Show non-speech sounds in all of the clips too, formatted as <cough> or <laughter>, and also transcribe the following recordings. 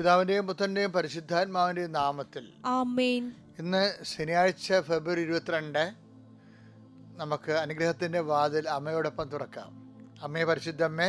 പിതാവിന്റെയും പുത്രന്റെയും പരിശുദ്ധാത്മാവിന്റെയും നാമത്തിൽ ഇന്ന് ശനിയാഴ്ച ഫെബ്രുവരി ഇരുപത്തിരണ്ട് നമുക്ക് അനുഗ്രഹത്തിന്റെ വാതിൽ അമ്മയോടൊപ്പം തുറക്കാം. അമ്മയെ പരിശുദ്ധമ്മേ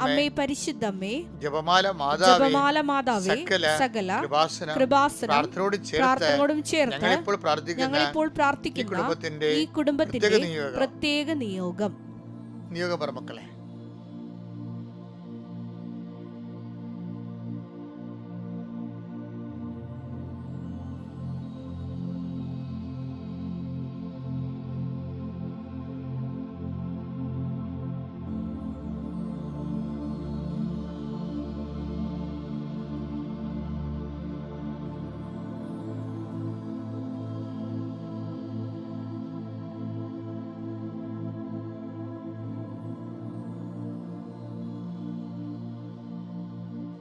അമ്മേ പരിശുദ്ധമ്മേ ജപമാല മാതാവേ ജപമാല മാതാവേ സകല കൃപാസന കൃപാസനം പ്രാർത്ഥനയോട് ചേർത്ത് ചേർത്ത് ഞങ്ങളിപ്പോൾ പ്രാർത്ഥിക്കുന്ന ഞങ്ങളിപ്പോൾ ഈ പ്രാർത്ഥിക്കുന്ന കുടുംബത്തിന്റെ ഈ കുടുംബത്തിന്റെ പ്രത്യേക നിയോഗം. നിയോഗപരമക്കളെ നിയോഗം. നിയോഗം പറ മക്കളെ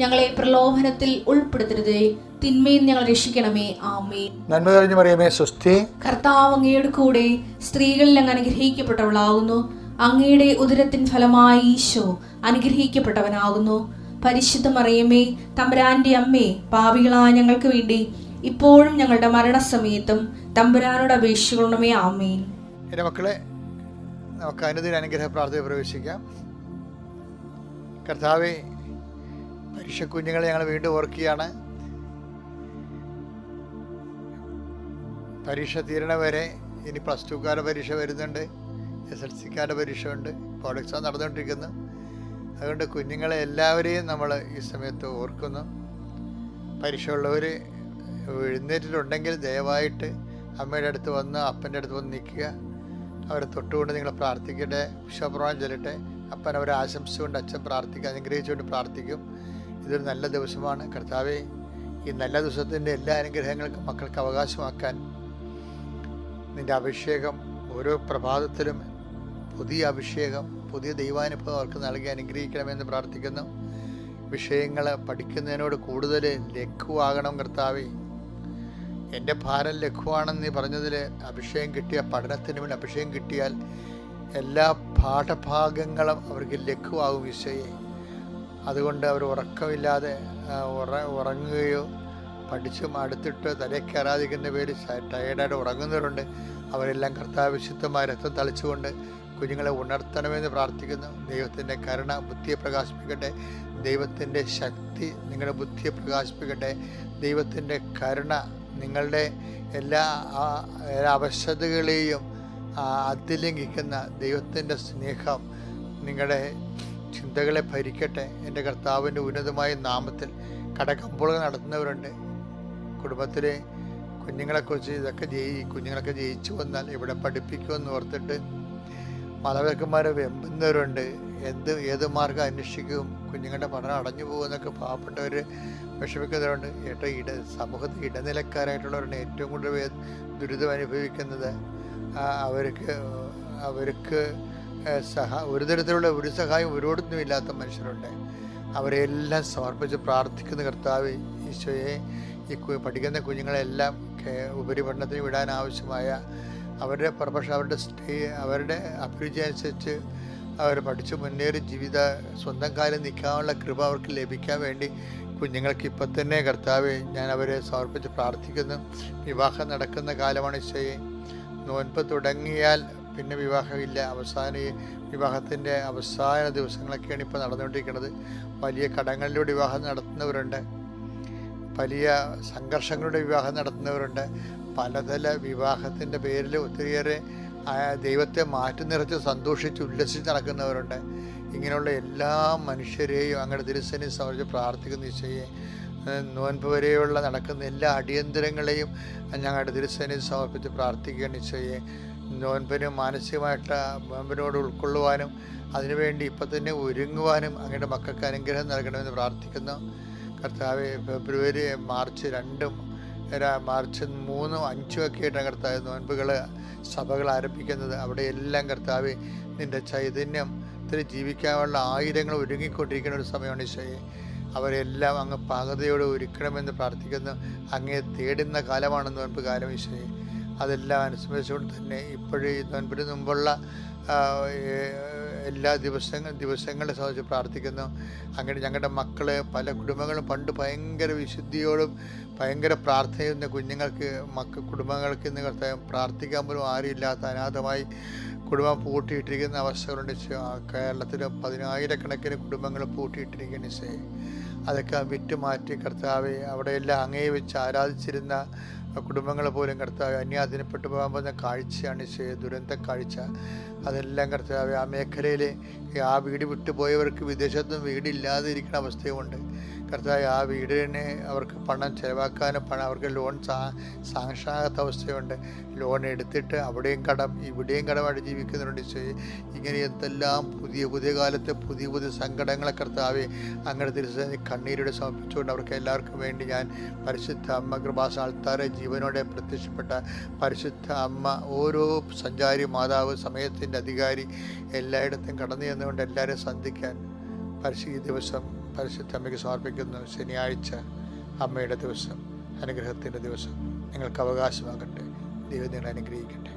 ഞങ്ങളെ പ്രലോഭനത്തിൽ ഉൾപ്പെടുത്തരുതേ. തിന്മയിൽ ഞങ്ങൾ രക്ഷിക്കണമേ. ആമേ നന്മ കഴിഞ്ഞു പറയുമേ സ്വസ്തി. കർത്താവ് അങ്ങയുടെ കൂടെ സ്ത്രീകളിൽ അങ്ങ് അനുഗ്രഹിക്കപ്പെട്ടവളാകുന്നു. അങ്ങയുടെ ഉദരത്തിൻ ഫലമായി ഈശോ അനുഗ്രഹിക്കപ്പെട്ടവനാകുന്നു. പരിശുദ്ധ മറിയമേ തമ്പുരാന്റെ അമ്മേ പാപികളായ ഞങ്ങൾക്ക് വേണ്ടി ഇപ്പോഴും ഞങ്ങളുടെ മരണസമയത്തും തമ്പുരാനോട് അപേക്ഷിക്കണമേ. ആമേൻ. എന്റെ മക്കളെ നമുക്ക് അനുദിന അനുഗ്രഹ പ്രാർത്ഥന പ്രവേശിക്കാം. കർത്താവെ പരീക്ഷ കുഞ്ഞുങ്ങളെ ഞങ്ങൾ വീണ്ടും ഓർക്കുകയാണ്. പരീക്ഷ തീരണ വരെ ഇനി പ്ലസ് ടുക്കാരുടെ പരീക്ഷ വരുന്നുണ്ട്. എസ് എൽ സിക്കാരുടെ പരീക്ഷ ഉണ്ട് ബോർഡ് എക്സാം നടന്നുകൊണ്ടിരിക്കുന്നു. അതുകൊണ്ട് കുഞ്ഞുങ്ങളെ എല്ലാവരെയും നമ്മൾ ഈ സമയത്ത് ഓർക്കുന്നു. പരീക്ഷ ഉള്ളവർ എഴുന്നേറ്റിട്ടുണ്ടെങ്കിൽ ദയവായിട്ട് അമ്മയുടെ അടുത്ത് വന്ന് അപ്പന്റെ അടുത്ത് വന്ന് നിൽക്കുക. അവരെ തൊട്ടുകൊണ്ട് നിങ്ങൾ പ്രാർത്ഥിക്കട്ടെ. വിശ്വപ്രമാണം ചൊല്ലട്ടെ. അപ്പൻ അവരെ ആശംസിച്ചുകൊണ്ട് അച്ഛൻ പ്രാർത്ഥിക്കുക. അനുഗ്രഹിച്ചുകൊണ്ട് പ്രാർത്ഥിക്കും. ഇതൊരു നല്ല ദിവസമാണ്. കർത്താവെ ഈ നല്ല ദിവസത്തിന്റെ എല്ലാ അനുഗ്രഹങ്ങൾക്കും മക്കൾക്ക് അവകാശമാക്കാൻ നിന്റെ അഭിഷേകം ഓരോ പ്രഭാതത്തിലും പുതിയ അഭിഷേകം പുതിയ ദൈവാനുഭവം അവർക്ക് നൽകി അനുഗ്രഹിക്കണമെന്ന് പ്രാർത്ഥിക്കുന്നു. വിഷയങ്ങൾ പഠിക്കുന്നതിനോട് കൂടുതൽ ലഘുവാകണം കർത്താവെ. എന്റെ ഭാരം ലഘുവാണെന്ന് നീ പറഞ്ഞതിൽ അഭിഷേകം കിട്ടിയ പഠനത്തിന് വേണ്ടി അഭിഷേകം കിട്ടിയാൽ എല്ലാ പാഠഭാഗങ്ങളും അവർക്ക് ലഘുവാകും ഈശോയെ. അതുകൊണ്ട് അവർ ഉറക്കമില്ലാതെ ഉറ ഉറങ്ങുകയോ പഠിച്ചും അടുത്തിട്ട് തലയിൽ കയറാതിരിക്കുന്ന പേര് ടയേർഡായിട്ട് ഉറങ്ങുന്നവരുണ്ട്. അവരെല്ലാം കർത്താവ് വിശുദ്ധമായ രക്തം തളിച്ചുകൊണ്ട് കുഞ്ഞുങ്ങളെ ഉണർത്തണമെന്ന് പ്രാർത്ഥിക്കുന്നു. ദൈവത്തിന്റെ കരുണ ബുദ്ധിയെ പ്രകാശിപ്പിക്കട്ടെ. ദൈവത്തിന്റെ ശക്തി നിങ്ങളുടെ ബുദ്ധിയെ പ്രകാശിപ്പിക്കട്ടെ. ദൈവത്തിന്റെ കരുണ നിങ്ങളുടെ എല്ലാ അവശതകളെയും അതിലംഘിക്കുന്ന ദൈവത്തിന്റെ സ്നേഹം നിങ്ങളുടെ ചിന്തകളെ ഭരിക്കട്ടെ എന്റെ കർത്താവിന്റെ ഉന്നതമായ നാമത്തിൽ കടകമ്പോളുകൾ നടത്തുന്നവരുണ്ട്. കുടുംബത്തിലെ കുഞ്ഞുങ്ങളെക്കുറിച്ച് ഇതൊക്കെ ജയി കുഞ്ഞുങ്ങളൊക്കെ ജയിച്ചു വന്നാൽ ഇവിടെ പഠിപ്പിക്കുമെന്ന് ഓർത്തിട്ട് മാതാപിതാക്കന്മാരെ വെമ്പുന്നവരുണ്ട്. എന്ത് ഏത് മാർഗം അന്വേഷിക്കും? കുഞ്ഞുങ്ങളുടെ പഠനം അടഞ്ഞു പോകുമെന്നൊക്കെ പാവപ്പെട്ടവർ വിഷമിക്കുന്നവരുണ്ട്. ഏറ്റവും ഇട സമൂഹത്തിൽ ഇടനിലക്കാരായിട്ടുള്ളവരാണ് ഏറ്റവും കൂടുതൽ ദുരിതം അനുഭവിക്കുന്നത് അവർക്ക് അവർക്ക് സഹാ ഒരു തരത്തിലുള്ള ഒരു സഹായം ഒരിടത്തും ഇല്ലാത്ത മനുഷ്യരുണ്ട്. അവരെല്ലാം സമർപ്പിച്ച് പ്രാർത്ഥിക്കുന്ന കർത്താവ് ഈശോയെ ഈ പഠിക്കുന്ന കുഞ്ഞുങ്ങളെല്ലാം ഉപരിപഠനത്തിന് വിടാൻ ആവശ്യമായ അവരുടെ പക്ഷേ അവരുടെ സ്റ്റേ അവരുടെ അഭിരുചി അനുസരിച്ച് അവർ പഠിച്ച് മുന്നേറി ജീവിത സ്വന്തം കാലം നിൽക്കാനുള്ള കൃപ അവർക്ക് ലഭിക്കാൻ വേണ്ടി കുഞ്ഞുങ്ങൾക്ക് ഇപ്പം തന്നെ കർത്താവ് ഞാൻ അവരെ സമർപ്പിച്ച് പ്രാർത്ഥിക്കുന്നു. വിവാഹം നടക്കുന്ന കാലമാണ് ഈശോയെ. നോൻപ് തുടങ്ങിയാൽ പിന്നെ വിവാഹമില്ല. അവസാന വിവാഹത്തിന്റെ അവസാന ദിവസങ്ങളൊക്കെയാണ് ഇപ്പോൾ നടന്നുകൊണ്ടിരിക്കുന്നത്. വലിയ കടങ്ങളിലൂടെ വിവാഹം നടത്തുന്നവരുണ്ട്. വലിയ സംഘർഷങ്ങളുടെ വിവാഹം നടത്തുന്നവരുണ്ട്. പലതല വിവാഹത്തിന്റെ പേരിൽ ഒത്തിരിയേറെ ദൈവത്തെ മാറ്റി നിറച്ച് സന്തോഷിച്ച് ഉല്ലസിച്ച് നടക്കുന്നവരുണ്ട്. ഇങ്ങനെയുള്ള എല്ലാ മനുഷ്യരെയും അങ്ങയുടെ തിരുസനെ സമർപ്പിച്ച് പ്രാർത്ഥിക്കുന്ന നിശ്ചയെ നോൻപ് വരെയുള്ള നടക്കുന്ന എല്ലാ അടിയന്തരങ്ങളെയും ഞങ്ങളുടെ തിരുസേനയിൽ സമർപ്പിച്ച് പ്രാർത്ഥിക്കുകയാണ് ഈശോയെ. നോൻപിന് മാനസികമായിട്ട് നോൻപിനോട് ഉൾക്കൊള്ളുവാനും അതിനുവേണ്ടി ഇപ്പം തന്നെ ഒരുങ്ങുവാനും അങ്ങയുടെ മക്കൾക്ക് അനുഗ്രഹം നൽകണമെന്ന് പ്രാർത്ഥിക്കുന്നു. കർത്താവ് ഫെബ്രുവരി മാർച്ച് രണ്ടും മാർച്ച് മൂന്നും അഞ്ചും ഒക്കെ ആയിട്ടാണ് കർത്താവ് നോൻപുകൾ സഭകൾ ആരംഭിക്കുന്നത്. അവിടെ എല്ലാം കർത്താവ് നിന്റെ ചൈതന്യം ചൈതന്യത്തിൽ ജീവിക്കാനുള്ള ആയിരങ്ങൾ ഒരുങ്ങിക്കൊണ്ടിരിക്കുന്ന ഒരു സമയമാണ് ഈശോയെ. അവരെല്ലാം അങ്ങ് പാകതയോടെ ഒരുക്കണമെന്ന് പ്രാർത്ഥിക്കുന്നു. അങ്ങേ തേടുന്ന കാലമാണ് നോൻപ് കാലം ഈശോയെ. അതെല്ലാം അനുസ്മരിച്ചുകൊണ്ട് തന്നെ ഇപ്പോഴേ നോൻപിന് മുമ്പുള്ള എല്ലാ ദിവസങ്ങൾ ദിവസങ്ങളെ സംബന്ധിച്ച് പ്രാർത്ഥിക്കുന്നു. അങ്ങനെ ഞങ്ങളുടെ മക്കൾ പല കുടുംബങ്ങളും പണ്ട് ഭയങ്കര വിശുദ്ധിയോടും ഭയങ്കര പ്രാർത്ഥനയുന്ന കുഞ്ഞുങ്ങൾക്ക് മക്ക കുടുംബങ്ങൾക്ക് ഇന്ന് പ്രാർത്ഥിക്കാൻ പോലും ആരുമില്ലാത്ത അനാഥമായി കുടുംബം പൂട്ടിയിട്ടിരിക്കുന്ന അവസ്ഥകളുണ്ട്. കേരളത്തിൽ പതിനായിരക്കണക്കിന് കുടുംബങ്ങൾ പൂട്ടിയിട്ടിരിക്കുന്ന സേ. അതൊക്കെ വിറ്റുമാറ്റി കർത്താവെ അവിടെയെല്ലാം അങ്ങേ വെച്ച് ആരാധിച്ചിരുന്ന കുടുംബങ്ങൾ പോലും കർത്താവ് അന്യാധീനപ്പെട്ടു പോകാൻ പോകുന്ന കാഴ്ചയാണ് ഈശോയെ ദുരന്ത കാഴ്ച. അതെല്ലാം കർത്താവ് ആ മേഖലയിൽ ആ വീട് വിട്ടുപോയവർക്ക് വിദേശത്തും വീടില്ലാതെ ഇരിക്കുന്ന അവസ്ഥയുമുണ്ട്. കർത്താവ് ആ വീടിനെ അവർക്ക് പണം ചിലവാക്കാനും പണം അവർക്ക് ലോൺ സാ സാക്ഷാത്ത അവസ്ഥയുണ്ട്. ലോൺ എടുത്തിട്ട് അവിടെയും കടം ഇവിടെയും കടമായിട്ട് ജീവിക്കുന്നുണ്ട്. ഈശോയെ ഇങ്ങനെ എന്തെല്ലാം പുതിയ പുതിയ കാലത്ത് പുതിയ പുതിയ സങ്കടങ്ങളെ കർത്താവെ അങ്ങനെ തിരിച്ച് കണ്ണീരോടെ സമർപ്പിച്ചുകൊണ്ട് അവർക്ക് എല്ലാവർക്കും വേണ്ടി ഞാൻ പരിശുദ്ധ അമ്മ കൃപാസ ആൾത്താരെ ജീവനോടെ പ്രത്യക്ഷപ്പെട്ട പരിശുദ്ധ അമ്മ ഓരോ സഞ്ചാരി മാതാവ് സമയത്തിന്റെ അധികാരി എല്ലായിടത്തും കടന്നു ചെന്നുകൊണ്ട് എല്ലാവരെയും സന്ധിക്കാൻ പരിശീ ദിവസം പരിശുദ്ധ അമ്മയ്ക്ക് സമർപ്പിക്കുന്നു ശനിയാഴ്ച അമ്മയുടെ ദിവസം അനുഗ്രഹത്തിന്റെ ദിവസം നിങ്ങൾക്ക് അവകാശമാകട്ടെ. ദൈവം നിങ്ങളെ അനുഗ്രഹിക്കട്ടെ.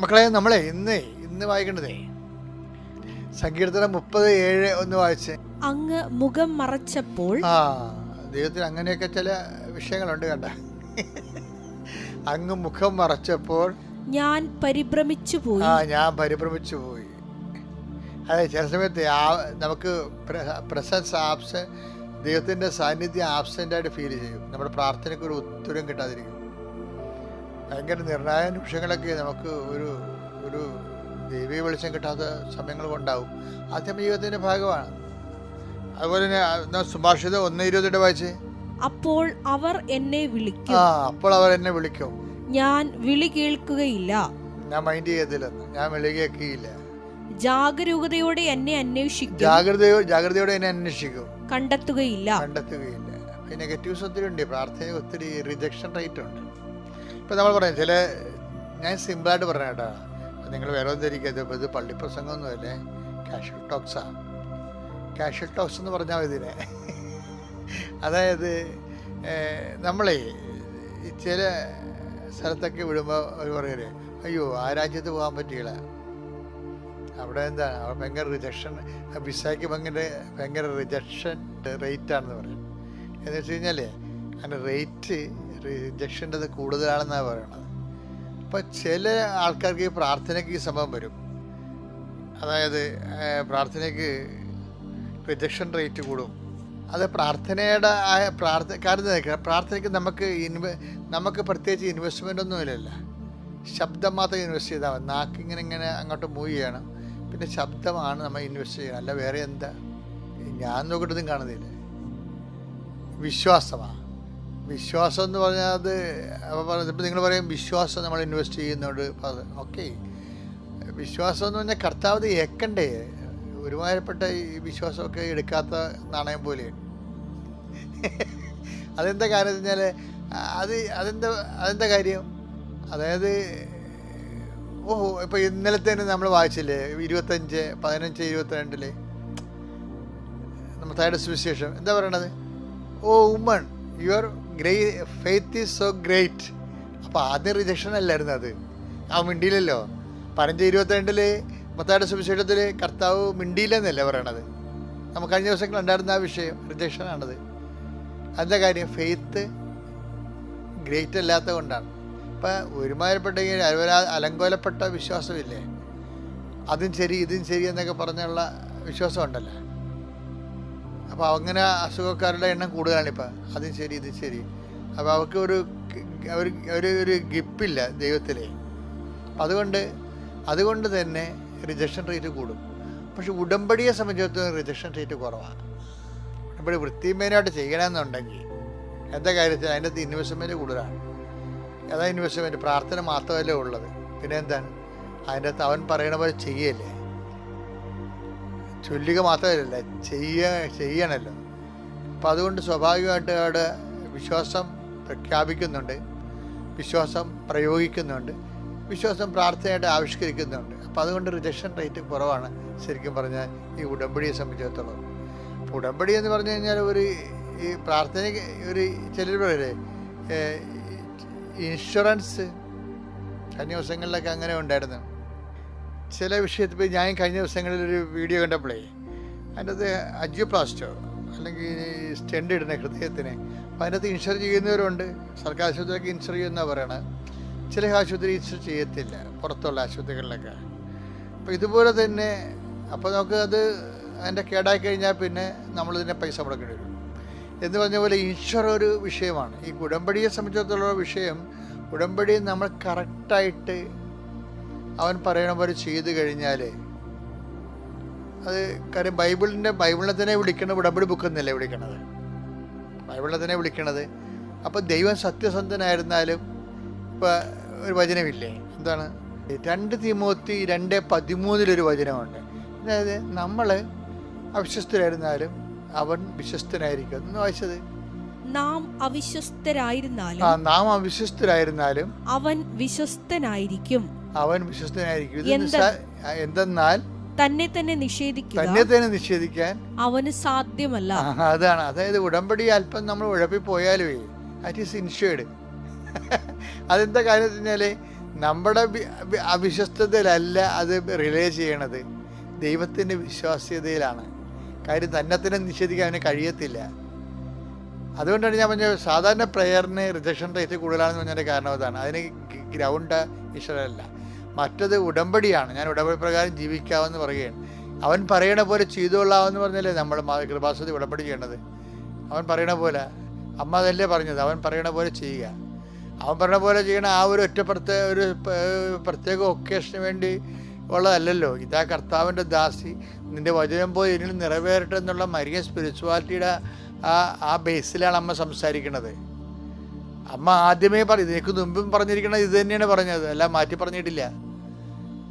മക്കളെ നമ്മളെ ഇന്ന് ഇന്ന് വായിക്കേണ്ടതേ സങ്കീർത്തനം മുപ്പത് ഏഴ് ഒന്ന് വായിച്ച്. അങ്ങ് മുഖം മറച്ചപ്പോൾ ആ ദൈവത്തിന് അങ്ങനെയൊക്കെ ചില വിഷയങ്ങളുണ്ട് കണ്ട. അങ്ങ് മുഖം മറച്ചപ്പോൾ ഞാൻ പരിഭ്രമിച്ചു പോയി ആ ഞാൻ പരിഭ്രമിച്ചു പോയി അതെ ചില സമയത്ത് ആ നമുക്ക് പ്രസൻസ് ആബ്സെ ദൈവത്തിന്റെ സാന്നിധ്യം ആബ്സെന്റായിട്ട് ഫീൽ ചെയ്യും. നമ്മുടെ പ്രാർത്ഥനയ്ക്ക് ഒരു ഉത്തരം കിട്ടാതിരിക്കും. ഭയങ്കര നിർണായക നിമിഷങ്ങളൊക്കെ നമുക്ക് ഒരു ഒരു ദൈവീയ വെളിച്ചം കിട്ടാത്ത സമയങ്ങൾ ഉണ്ടാവും അത് നമ്മുടെ ജീവിതത്തിന്റെ ഭാഗമാണ്. അതുപോലെ തന്നെ സുഭാഷിത സുഭാഷിതം ഒന്ന് ഇരുപതിട്ട് വായിച്ച്? അപ്പോൾ അവർ എന്നെ വിളിക്കും. ആ അപ്പോൾ അവർ എന്നെ വിളിക്കും. ഞാൻ വിളി കേൾക്കുകയില്ല. ഞാൻ മൈൻഡ് ചെയ്തില്ല ഞാൻ വിളി കേൾക്കുകയില്ല. ജാഗരൂകതയോടെ എന്നെ അന്വേഷിക്കും. ജാഗ്രതയോ ജാഗ്രതയോടെ എന്നെ അന്വേഷിക്കും. കണ്ടെത്തുകയില്ല. കണ്ടെത്തുകയില്ല. നെഗറ്റീവ് നെഗറ്റീവ്സ് ഒത്തിരി ഉണ്ട്. പ്രാർത്ഥനയിൽ ഒത്തിരി റിജക്ഷൻ റേറ്റ് ഉണ്ട്. ഇപ്പം നമ്മൾ പറയാം ചില ഞാൻ സിമ്പിളായിട്ട് പറഞ്ഞ കേട്ടോ. നിങ്ങൾ വേറെ ധരിക്കരുത് ഇപ്പോൾ ഇത് പള്ളിപ്രസംഗമൊന്നുമല്ലേ? കാഷ്വൽ ടോക്സാ കാഷ്വൽ ടോക്സ് എന്ന് പറഞ്ഞാൽ ഇതിനെ. അതായത് നമ്മളെ ചില സ്ഥലത്തൊക്കെ വിടുമ്പോൾ അവർ പറയരുത് അയ്യോ ആ രാജ്യത്ത് പോകാൻ പറ്റിയില്ല. അവിടെ എന്താ ഭയങ്കര റിജക്ഷൻ വിസയ്ക്ക് ഭയങ്കര ഭയങ്കര റിജക്ഷൻ റേറ്റ് ആണെന്ന് പറയും. എന്ന് വെച്ച് കഴിഞ്ഞാൽ അതിന്റെ റേറ്റ് റിജക്ഷന്റെ കൂടുതലാണെന്നാണ് പറയണത്. അപ്പോൾ ചില ആൾക്കാർക്ക് ഈ പ്രാർത്ഥനയ്ക്ക് ഈ സംഭവം വരും. അതായത് പ്രാർത്ഥനയ്ക്ക് റിജക്ഷൻ റേറ്റ് കൂടും. അത് പ്രാർത്ഥനയുടെ ആ പ്രാർത്ഥന കാര്യം പ്രാർത്ഥനയ്ക്ക് നമുക്ക് ഇൻവെ നമുക്ക് പ്രത്യേകിച്ച് ഇൻവെസ്റ്റ്മെന്റ് ഒന്നും ഇല്ലല്ലോ ശബ്ദം മാത്രം ഇൻവെസ്റ്റ് ചെയ്താൽ മതി. നാക്കിങ്ങനെ ഇങ്ങനെ അങ്ങോട്ട് മൂവ് ചെയ്യണം. പിന്നെ ശബ്ദമാണ് നമ്മൾ ഇൻവെസ്റ്റ് ചെയ്യണം അല്ല വേറെ എന്താ? ഞാൻ നോക്കിയിട്ടൊന്നും കാണുന്നില്ല. വിശ്വാസമാണ് വിശ്വാസം എന്ന് പറഞ്ഞാൽ അത് അപ്പോൾ പറഞ്ഞത് ഇപ്പം നിങ്ങൾ പറയും വിശ്വാസം നമ്മൾ ഇൻവെസ്റ്റ് ചെയ്യുന്നുണ്ട് ഓക്കെ വിശ്വാസം എന്ന് പറഞ്ഞാൽ കർത്താവ് ഏക്കണ്ടേ? ഒരുമാതിരിപ്പെട്ട ഈ വിശ്വാസമൊക്കെ എടുക്കാത്ത നാണയം പോലെ. <laughs> അതെന്താ കാര്യം വെച്ചാൽ അത് അതെന്താ അതെന്താ കാര്യം? അതായത് ഓഹോ ഇപ്പോൾ ഇന്നലത്തെ തന്നെ നമ്മൾ വായിച്ചില്ലേ? ഇരുപത്തഞ്ച് പതിനഞ്ച് ഇരുപത്തിരണ്ടിൽ. നമ്മുടെ സുവിശേഷം. എന്താ പറയണത്? ഓ woman your great faith is so great. അപ്പോൾ ആദ്യം റിജക്ഷൻ അല്ലായിരുന്നു അത്. ആ മിണ്ടിയില്ലല്ലോ. പതിനഞ്ച് ഇരുപത്തിരണ്ടിൽ മത്തായുടെ സുവിശേഷത്തിൽ കർത്താവ് മിണ്ടിയില്ലെന്നല്ലേ പറയണത്? നമ്മൾ കഴിഞ്ഞ ദിവസം ഉണ്ടായിരുന്ന ആ വിഷയം റിജക്ഷനാണത് അതിന്റെ കാര്യം? ഫെയ്ത്ത് ഗ്രേറ്റ് അല്ലാത്ത കൊണ്ടാണ്. ഇപ്പം ഒരുമാതിരിപ്പെട്ട അതുപോലെ അലങ്കോലപ്പെട്ട വിശ്വാസമില്ലേ? അതും ശരി ഇതും ശരി എന്നൊക്കെ പറഞ്ഞുള്ള വിശ്വാസം ഉണ്ടല്ലോ അപ്പോൾ അങ്ങനെ അസുഖക്കാരുടെ എണ്ണം കൂടുതലാണ് ഇപ്പം. അതും ശരി ഇതും ശരി. അപ്പോൾ അവർക്ക് ഒരു ഒരു ഒരു ഗിപ്പില്ല ദൈവത്തിലെ. അതുകൊണ്ട് അതുകൊണ്ട് തന്നെ റിജക്ഷൻ റേറ്റ് കൂടും. പക്ഷെ ഉടമ്പടിയെ സംബന്ധിച്ചിടത്തോളം റിജക്ഷൻ റേറ്റ് കുറവാണ് ഉടമ്പടി വൃത്തിമേനായിട്ട് ചെയ്യണമെന്നുണ്ടെങ്കിൽ എന്താ കാര്യത്തിൽ അതിന്റെ ഇൻവെസ്റ്റ്മെന്റ് കൂടുതലാണ്. അതാ ഇൻവെസ്റ്റ്മെന്റ് പ്രാർത്ഥന മാത്രമല്ലേ ഉള്ളത്. പിന്നെ എന്താണ് അതിന്റെ അകത്ത് അവൻ പറയണ പോലെ ചെയ്യല്ലേ? ചൊല്ലുക മാത്രമല്ല ചെയ്യ ചെയ്യണമല്ലോ അപ്പം അതുകൊണ്ട് സ്വാഭാവികമായിട്ട് അവിടെ വിശ്വാസം പ്രഖ്യാപിക്കുന്നുണ്ട് വിശ്വാസം പ്രയോഗിക്കുന്നുണ്ട് വിശ്വാസം പ്രാർത്ഥനയായിട്ട് ആവിഷ്കരിക്കുന്നുണ്ട്. അപ്പോൾ അതുകൊണ്ട് റിജക്ഷൻ റേറ്റ് കുറവാണ് ശരിക്കും പറഞ്ഞാൽ ഈ ഉടമ്പടിയെ സംബന്ധിച്ചിടത്തോളം. അപ്പോൾ ഉടമ്പടി എന്ന് പറഞ്ഞു കഴിഞ്ഞാൽ ഒരു ഈ പ്രാർത്ഥനയ്ക്ക് ഒരു ചിലർ പറയല്ലേ ഇൻഷുറൻസ് കഴിഞ്ഞ ദിവസങ്ങളിലൊക്കെ അങ്ങനെ ഉണ്ടായിരുന്നു. ചില വിഷയത്തിൽ ഞാൻ കഴിഞ്ഞ ദിവസങ്ങളിൽ ഒരു വീഡിയോ കണ്ടപ്പോഴേ അതിന്റെ അത് അജിയോപ്ലാസ്റ്റോ അല്ലെങ്കിൽ സ്റ്റെൻഡ് ഇടുന്ന ഹൃദയത്തിന് അപ്പോൾ അതിനകത്ത് ഇൻഷുർ ചെയ്യുന്നവരുണ്ട്. സർക്കാർ ആശുപത്രിയൊക്കെ ഇൻഷുർ ചെയ്യുന്ന പറയണത് ചില ആശുപത്രി ഇൻഷുർ ചെയ്യത്തില്ല പുറത്തുള്ള ആശുപത്രികളിലൊക്കെ. അപ്പോൾ ഇതുപോലെ തന്നെ അപ്പോൾ നമുക്ക് അത് അതിന്റെ കേടായി കഴിഞ്ഞാൽ പിന്നെ നമ്മളിതിന്റെ പൈസ മുടക്കേണ്ടി വരും. എന്ന് പറഞ്ഞ പോലെ ഈശ്വര ഒരു വിഷയമാണ്. ഈ ഉടമ്പടിയെ സംബന്ധിച്ചിടത്തോളം വിഷയം ഉടമ്പടി നമ്മൾ കറക്റ്റായിട്ട് അവൻ പറയണ പോലെ ചെയ്തു കഴിഞ്ഞാൽ അത് കാര്യം ബൈബിളിന്റെ ബൈബിളിനെ തന്നെ വിളിക്കണത് ഉടമ്പടി ബുക്ക് എന്നല്ലേ വിളിക്കണത്? ബൈബിളിനെ തന്നെ വിളിക്കണത്. അപ്പോൾ ദൈവം സത്യസന്ധനായിരുന്നാലും ഇപ്പോൾ ഒരു വചനമില്ലേ? എന്താണ്? രണ്ട് തിമോത്തി രണ്ട് പതിമൂന്നിലൊരു വചനമുണ്ട്. അതായത് നമ്മൾ അവിശ്വസ്തരായിരുന്നാലും അവൻ വിശ്വസ്തനായിരിക്കും. എന്ന് വായിച്ചത്? നാം അവിശ്വസ്തരായിരുന്നാലും ആ നാം അവിശ്വസ്തരായിരുന്നാലും അവൻ വിശ്വസ്തനായിരിക്കും. അവൻ വിശ്വസ്തനായിരിക്കും. എന്തെന്നാൽ തന്നെ തന്നെ നിഷേധിക്കുക തന്നെ തന്നെ നിഷേധിക്കാൻ അവന് സാധ്യമല്ല. അതാണ്. അതായത് ഉടമ്പടി അല്പം നമ്മൾ ഉഴപ്പി പോയാലേ അറ്റ് ഈസ് ഇൻഷുർഡ് അതെന്താ കാര്യം വെച്ചാൽ നമ്മുടെ അവിശ്വസ്തതയിലല്ല അത് റിലേ ചെയ്യണത്. ദൈവത്തിന്റെ വിശ്വാസ്യതയിലാണ്. കാര്യം തന്നെ തന്നെ നിഷേധിക്കാൻ അവന് കഴിയത്തില്ല. അതുകൊണ്ടാണ് ഞാൻ പറഞ്ഞത് സാധാരണ പ്രെയറിന് റിജക്ഷൻ റേറ്റ് കൂടുതലാണെന്ന് പറഞ്ഞതിന്റെ കാരണം അതാണ്. അതിന് ഗ്രൗണ്ട് ഈശ്വരല്ല മറ്റത് ഉടമ്പടിയാണ്. ഞാൻ ഉടമ്പടി പ്രകാരം ജീവിക്കാമെന്ന് പറയുകയാണ്. അവൻ പറയണ പോലെ ചെയ്തുകൊള്ളാമെന്ന് പറഞ്ഞല്ലേ നമ്മൾ കൃപാസതി ഉടമ്പടി ചെയ്യണത് അവൻ പറയണ പോലെ. അമ്മ അതല്ലേ പറഞ്ഞത്? അവൻ പറയണ പോലെ ചെയ്യുക. അവൻ പറഞ്ഞ പോലെ ചെയ്യണ ആ ഒരു ഒറ്റ പ്രത്യേക ഒരു പ്രത്യേക ഒക്കേഷന് വേണ്ടി ഉള്ളതല്ലല്ലോ. ഇതാ കർത്താവിന്റെ ദാസി. നിന്റെ വചനം പോയി ഇനി നിറവേറട്ടെ എന്നുള്ള മരിയ സ്പിരിച്വാലിറ്റിയുടെ ആ ആ ബേസിലാണ് അമ്മ സംസാരിക്കുന്നത് അമ്മ ആദ്യമേ പറയും നിനക്ക് മുമ്പും പറഞ്ഞിരിക്കുന്നത് ഇത് തന്നെയാണ് പറഞ്ഞത്. അല്ല മാറ്റി പറഞ്ഞിട്ടില്ല.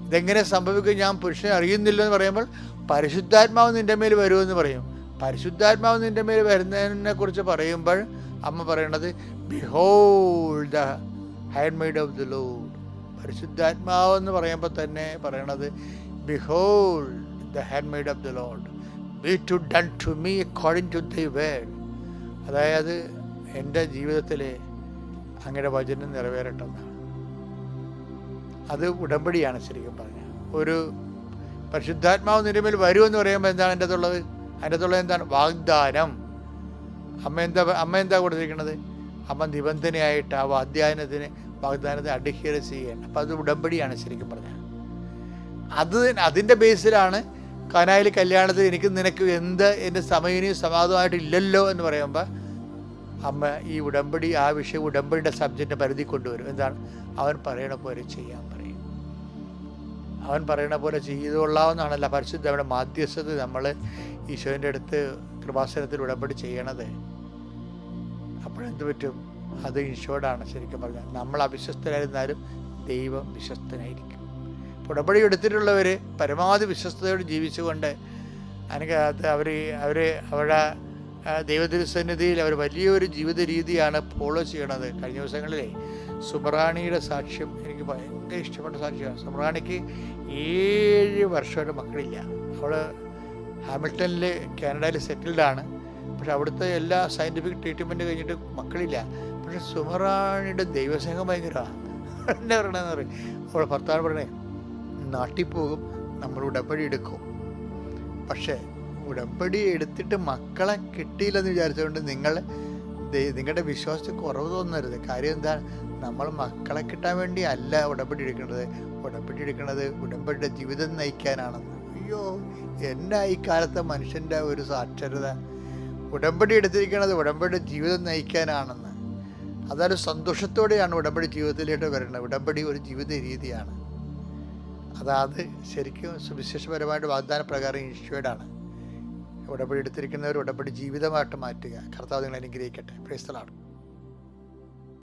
ഇതെങ്ങനെ സംഭവിക്കും ഞാൻ പുരുഷനെ അറിയുന്നില്ല എന്ന് പറയുമ്പോൾ പരിശുദ്ധാത്മാവ് നിന്റെ മേൽ വരുമെന്ന് പറയും. പരിശുദ്ധാത്മാവ് നിന്റെ മേൽ വരുന്നതിനെ കുറിച്ച് പറയുമ്പോൾ അമ്മ പറയണത് behold the handmaid of the Lord പരിശുദ്ധാത്മാവ് എന്ന് പറയുമ്പോൾ തന്നെ പറയണത് behold the handmaid of the Lord be to done to me according to thy word അതായത് എന്റെ ജീവിതത്തിൽ അങ്ങയുടെ വചനം നിറവേറട്ടെന്നാണ് അത് ഉടമ്പടിയാണ് ശരിക്കും പറഞ്ഞാൽ. ഒരു പരിശുദ്ധാത്മാവ് നിരമിൽ വരുമെന്ന് പറയുമ്പോൾ എന്താണ് എന്റെ അതുള്ളത് അതിന്റെ അതുള്ളത് എന്താണ്? വാഗ്ദാനം. അമ്മ എന്താ അമ്മ എന്താ കൊടുത്തിരിക്കുന്നത് അമ്മ നിബന്ധനയായിട്ട് ആ വാഗ്ദാനത്തിന് വാഗ്ദാനത്തെ അഡ്ഹിയർ ചെയ്യാൻ അപ്പം അത് ഉടമ്പടിയാണ് ശരിക്കും പറഞ്ഞാൽ. അത് അതിന്റെ ബേസിലാണ് കനായിൽ കല്യാണത്തിൽ എനിക്ക് നിനക്ക് എന്ത് എന്റെ സമയനിയും സമാധാനമായിട്ട് ഇല്ലല്ലോ എന്ന് പറയുമ്പോൾ അമ്മ ഈ ഉടമ്പടി ആ വിഷയം ഉടമ്പടിയുടെ സബ്ജക്റ്റ് പരിധി കൊണ്ടുവരും. എന്താണ്? അവൻ പറയണ പോലെ ചെയ്യാൻ പറയും. അവൻ പറയണ പോലെ ചെയ്തുകൊള്ളാവുന്നതാണല്ല പരിശുദ്ധയുടെ മാധ്യസ്ഥത നമ്മൾ ഈശോന്റെ അടുത്ത് കൃപാസനത്തിൽ ഉടമ്പടി ചെയ്യണത്. അപ്പോഴെന്ത് പറ്റും? അത് ഈശോടാണ് ശരിക്കും പറഞ്ഞാൽ നമ്മൾ അവിശ്വസ്തരായിരുന്നാലും ദൈവം വിശ്വസ്തനായിരിക്കും. ഉടമ്പടി എടുത്തിട്ടുള്ളവർ പരമാവധി വിശ്വസ്തയോട് ജീവിച്ചുകൊണ്ട് അതിനകത്ത് അവർ അവർ അവരുടെ ആ, ദൈവതിരുസന്നിധിയിൽ അവർ വലിയൊരു ജീവിത രീതിയാണ് ഫോളോ ചെയ്യണത്. കഴിഞ്ഞ ദിവസങ്ങളിലെ സുബ്രാണിയുടെ സാക്ഷ്യം എനിക്ക് ഭയങ്കര ഇഷ്ടപ്പെട്ട സാക്ഷ്യമാണ് സുബ്രാണിക്ക് ഏഴ് വർഷമായിട്ട് മക്കളില്ല. അവൾ ഹാമിൽട്ടണിൽ കാനഡയിൽ സെറ്റിൽഡാണ്. പക്ഷെ അവിടുത്തെ എല്ലാ സയന്റിഫിക് ട്രീറ്റ്മെന്റ് കഴിഞ്ഞിട്ട് മക്കളില്ല. പക്ഷെ സുമറാണിയുടെ ദൈവസ്നേഹം ഭയങ്കര. എന്നെ പറയണമെന്ന് പറയും അവൾ ഭർത്താവ് പറയണേ നാട്ടിൽ പോകും നമ്മൾ ഉടമ്പടി എടുക്കും. പക്ഷേ ഉടമ്പടി എടുത്തിട്ട് മക്കളെ കിട്ടിയില്ലെന്ന് വിചാരിച്ചുകൊണ്ട് നിങ്ങൾ നിങ്ങളുടെ വിശ്വാസത്തിൽ കുറവ് തോന്നരുത്. കാര്യം എന്താ? നമ്മൾ മക്കളെ കിട്ടാൻ വേണ്ടി അല്ല ഉടമ്പടി എടുക്കുന്നത് ഉടമ്പടി എടുക്കുന്നത് ഉടമ്പടിയുടെ ജീവിതം നയിക്കാനാണെന്ന്. അയ്യോ എന്നാ ഈ കാലത്തെ മനുഷ്യന്റെ ഒരു സാക്ഷരത? ഉടമ്പടി എടുത്തിരിക്കുന്നത് ഉടമ്പടിയുടെ ജീവിതം നയിക്കാനാണെന്ന്. അതൊരു സന്തോഷത്തോടെയാണ് ഉടമ്പടി ജീവിതത്തിലേക്ക് വരുന്നത്. ഉടമ്പടി ഒരു ജീവിത രീതിയാണ്. അതാത് ശരിക്കും സുവിശേഷപരമായിട്ട് വാഗ്ദാന പ്രകാരം ഈശ്വരാണ് ഉടമ്പടി എടുത്തിരിക്കുന്നവർ ഉടമ്പടി ജീവിതമായിട്ട് മാറ്റുക. കർത്താവ് നിങ്ങളെ അനുഗ്രഹിക്കട്ടെ. പ്രേസ്തലാണ്